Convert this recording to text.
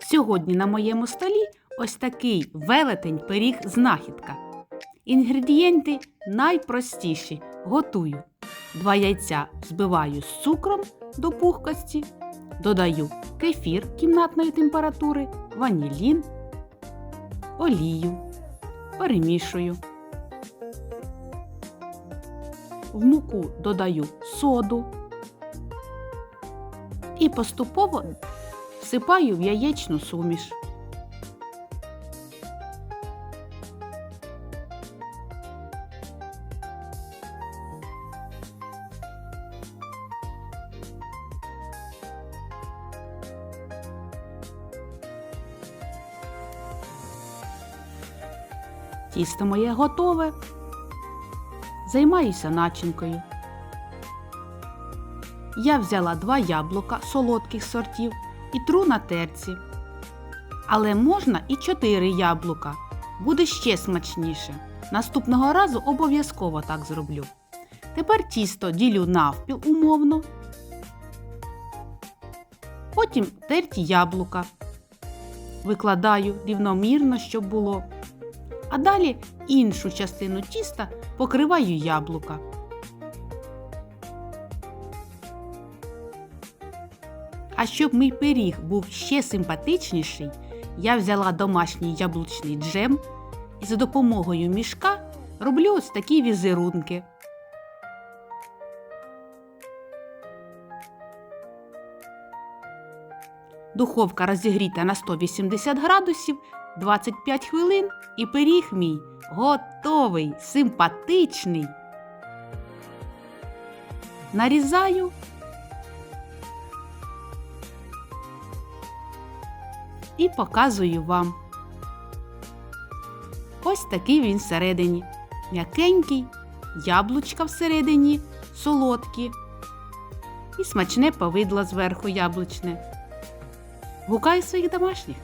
Сьогодні на моєму столі ось такий велетень пиріг знахідка. Інгредієнти найпростіші. Готую. Два яйця збиваю з цукром до пухкості, додаю кефір кімнатної температури, ванілін, олію, перемішую. В муку додаю соду і поступово всипаю в яєчну суміш. Тісто моє готове. Займаюся начинкою. Я взяла два яблука солодких сортів і тру на терці. Але можна і чотири яблука. Буде ще смачніше. Наступного разу обов'язково так зроблю. Тепер тісто ділю навпіл умовно. Потім терті яблука. Викладаю рівномірно, щоб було. А далі іншу частину тіста покриваю яблука. А щоб мій пиріг був ще симпатичніший, я взяла домашній яблучний джем і за допомогою мішка роблю ось такі візерунки. Духовка розігріта на 180 градусів 25 хвилин і пиріг мій готовий, симпатичний. Нарізаю. І показую вам. Ось такий він всередині. М'якенький, яблучка всередині, солодкі. І смачне повидло зверху яблучне. Гукаю своїх домашніх.